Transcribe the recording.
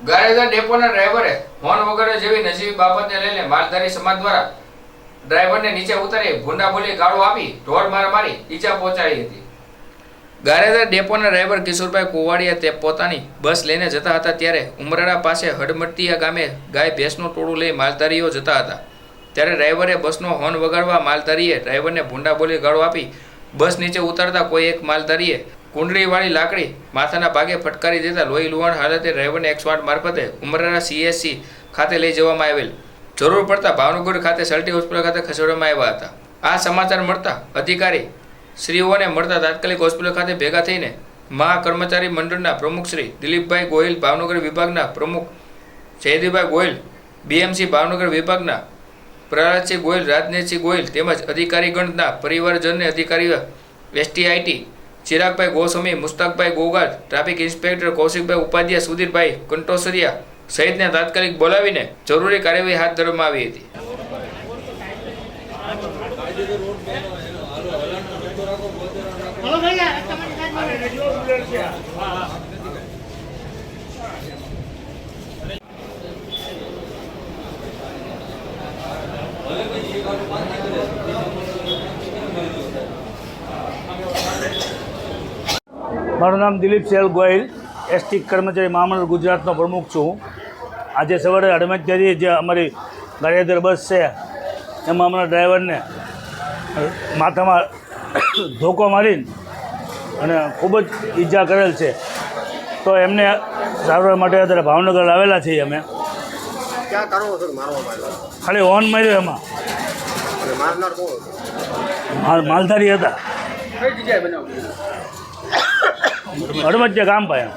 ગારેધર ડેપોના ડ્રાઈવરે હોર્ન વગેરે જેવી નજીવી બાબતને લઈને માલધારી સમાજ દ્વારા ડ્રાઈવરને નીચે ઉતારી ભૂંડા બોલી ગાળો આપી ઢોર માર મારી ઈજા પહોંચાડી હતી. ગારેધર ડેપોના ડ્રાઈવર કિશોરભાઈ કુવાડિયા તે પોતાની બસ લઈને જતા હતા ત્યારે ઉમરાળા પાસે હડમટિયા ગામે ગાય ભેંસનું ટોળું લઈ માલધારીઓ જતા હતા. ત્યારે ડ્રાઈવરે બસનો હોર્ન વગાડવા માલધારીએ ડ્રાઈવરને ભૂંડા બોલી ગાળો આપી બસ નીચે ઉતારતા કોઈ એક માલધારીએ કુંડળીવાળી લાકડી માથાના ભાગે ફટકારી દેતા લોહી લુહાણ હાલતે ડ્રાઈવરને એક્સવાટ મારફતે ઉમરાના સીએસસી ખાતે લઈ જવામાં આવેલ. જરૂર પડતા ભાવનગર ખાતે સલ્ટી હોસ્પિટલ ખાતે ખસેડવામાં આવ્યા હતા. આ સમાચાર મળતા અધિકારી શ્રીઓને મળતા તાત્કાલિક હોસ્પિટલ ખાતે ભેગા થઈને મહા કર્મચારી મંડળના પ્રમુખ શ્રી દિલીપભાઈ ગોહિલ, ભાવનગર વિભાગના પ્રમુખ જયદીભાઈ ગોહિલ બીએમસી ભાવનગર વિભાગના પ્રહલાદસિંહ ગોહિલ રાજનેશસિંહ ગોહિલ તેમજ અધિકારીગણના પરિવારજનને અધિકારીઓ STIT Chiragbhai Goswami Mustakbhai Gogar traffic inspector Kaushikbhai Upadhyay Sudhirbhai Kantosariya સહિતને તાત્કાલિક બોલાવીને જરૂરી કાર્યવાહી હાથ ધરવામાં આવી હતી. હલો ભૈયા મારું નામ દિલીપ સેલ ગોયલ એસટી કર્મચારી મહામંડળ ગુજરાતનો પ્રમુખ છું. આજે સવારે અડમતિયાથી જે અમારી ગાડીયાદર બસ છે એમાં અમારા ડ્રાઈવરને માથામાં ધોકો મારીને અને ખૂબ જ ઈજા કરેલ છે. તો એમને સારવાર માટે અત્યારે ભાવનગર આવેલા છીએ અમે. ખાલી ઓન માર્યો એમાં. માલધારી હતા. અડમતિયા ગામ પાયા.